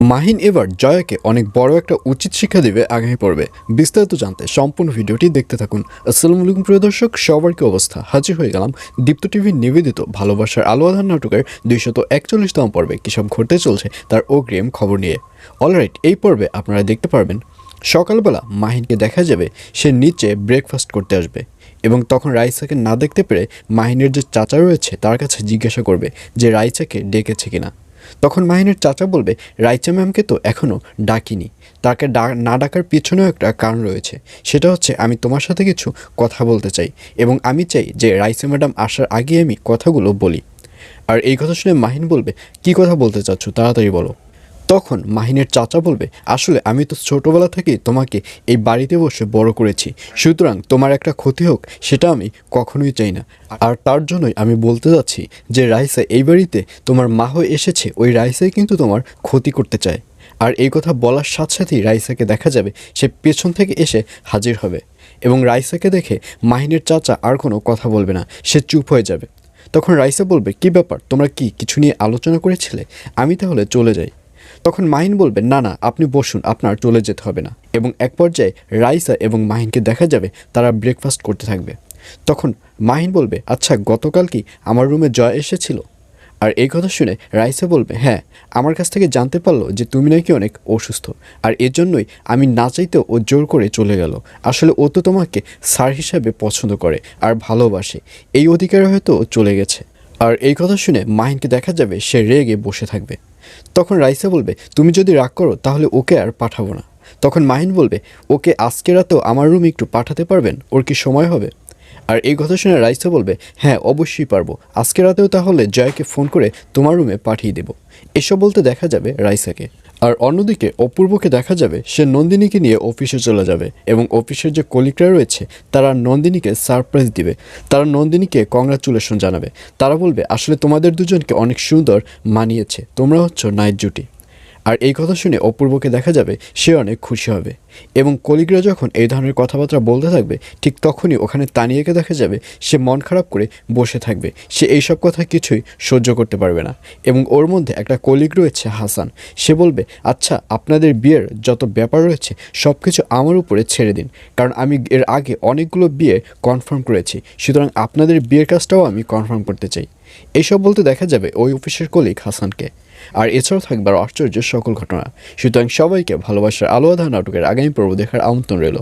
মাহিন এবার জয়াকে অনেক বড় একটা উচিত শিক্ষা দেবে আগামী পর্বে। বিস্তারিত জানতে সম্পূর্ণ ভিডিওটি দেখতে থাকুন। আসসালামু আলাইকুম, প্রিয় দর্শক, সবার কি অবস্থা? হাজির হয়ে গেলাম দীপ্ত টিভির নিবেদিত ভালোবাসার আলো আধার নাটকের দুইশত একচল্লিশতম পর্বে। কী সব ঘটতে চলছে তার অগ্রিম খবর নিয়ে। অলরাইট, এই পর্বে আপনারা দেখতে পারবেন, সকালবেলা মাহিনকে দেখা যাবে সে নিচে ব্রেকফাস্ট করতে আসবে এবং তখন রাইসাকে না দেখতে পেরে মাহিনের যে চাচা রয়েছে তার কাছে জিজ্ঞাসা করবে যে রাইসাকে ডেকেছে কিনা। তখন মাহিনের চাচা বলবে, রাইচা ম্যামকে তো এখনও ডাকিনি। তাকে না ডাকার পিছনেও একটা কারণ রয়েছে। সেটা হচ্ছে আমি তোমার সাথে কিছু কথা বলতে চাই এবং আমি চাই যে রাইচা ম্যাডাম আসার আগে আমি কথাগুলো বলি। আর এই কথা শুনে মাহিন বলবে, কি কথা বলতে চাচ্ছ? তাড়াতাড়ি বলো। তখন মাহিনের চাচা বলবে, আসলে আমি তো ছোটোবেলা থেকেই তোমাকে এই বাড়িতে বসে বড় করেছি। সুতরাং তোমার একটা ক্ষতি হোক, সেটা আমি কখনোই চাই না। আর তার জন্যই আমি বলতে যাচ্ছি যে রাইসা এই বাড়িতে তোমার মা হয়ে এসেছে, ওই রাইসাই কিন্তু তোমার ক্ষতি করতে চায়। আর এই কথা বলার সাথে সাথেই রাইসাকে দেখা যাবে, সে পেছন থেকে এসে হাজির হবে। এবং রাইসাকে দেখে মাহিনের চাচা আর কোনো কথা বলবে না, সে চুপ হয়ে যাবে। তখন রাইসা বলবে, কি ব্যাপার? তোমরা কি কিছু নিয়ে আলোচনা করেছিলে? আমি তাহলে চলে যাই। তখন মাহিন বলবে, না না, আপনি বসুন, আপনার চলে যেতে হবে না। এবং এক পর্যায়ে রাইসা এবং মাহিনকে দেখা যাবে, তারা ব্রেকফাস্ট করতে থাকবে। তখন মাহিন বলবে আচ্ছা গতকাল কি আমার রুমে জয় এসেছিল? আর এই কথা শুনে রাইসা বলবে হ্যাঁ আমার কাছ থেকে জানতে পারল যে তুমি নাকি অনেক অসুস্থ, আর এর জন্যই আমি না চাইতেও ও জোর করে চলে গেল। আসলে ও তো তোমাকে স্যার হিসাবে পছন্দ করে আর ভালোবাসে। এই অধিকারে হয়তো চলে গেছে। আর এই কথা শুনে মাহিনকে দেখা যাবে সে রেগে বসে থাকবে। তখন রাইসা বলবে, তুমি যদি রাগ করো, তাহলে ওকে আর পাঠাবো না। তখন মাহিন বলবে, ওকে আজকে রাতেও আমার রুমে একটু পাঠাতে পারবেন? ওর কি সময় হবে? আর এই কথা শুনে রাইসা বলবে হ্যাঁ অবশ্যই পারব। আজকে রাতেও তাহলে জয়কে ফোন করে তোমার রুমে পাঠিয়ে দেবো। এসব বলতে দেখা যাবে রাইসাকে। আর অন্যদিকে অপূর্বকে দেখা যাবে, সে নন্দিনীকে নিয়ে অফিসে চলে যাবে এবং অফিসের যে কলিকরা রয়েছে, তারা নন্দিনীকে সারপ্রাইজ দিবে। তারা নন্দিনীকে কংগ্রাচুলেশন জানাবে। তারা বলবে, আসলে তোমাদের দুজনকে অনেক সুন্দর মানিয়েছে। তোমরা হচ্ছ নাইট জুটি। আর এই কথা শুনে অপূর্বকে দেখা যাবে সে অনেক খুশি হবে। এবং কলিগরা যখন এই ধরনের কথাবার্তা বলতে থাকবে, ঠিক তখনই ওখানে তানিয়াকে দেখা যাবে, সে মন খারাপ করে বসে থাকবে। সে এইসব কথা কিছুই সহ্য করতে পারবে না। এবং ওর মধ্যে একটা কলিগ রয়েছে হাসান। সে বলবে আচ্ছা আপনাদের বিয়ের যত ব্যাপার রয়েছে সব কিছু আমার উপরে ছেড়ে দিন। কারণ আমি এর আগে অনেকগুলো বিয়ে কনফার্ম করেছি। সুতরাং আপনাদের বিয়ের কাজটাও আমি কনফার্ম করতে চাই। এইসব বলতে দেখা যাবে ওই অফিসের কলিগ হাসানকে। আর এছাড়াও থাকবার আশ্চর্যের আশ্চর্য সকল ঘটনা। সুতরাং সবাইকে ভালোবাসার আলোয়াধা নাটকের আগামী পর্ব দেখার আমন্ত্রণ রইল।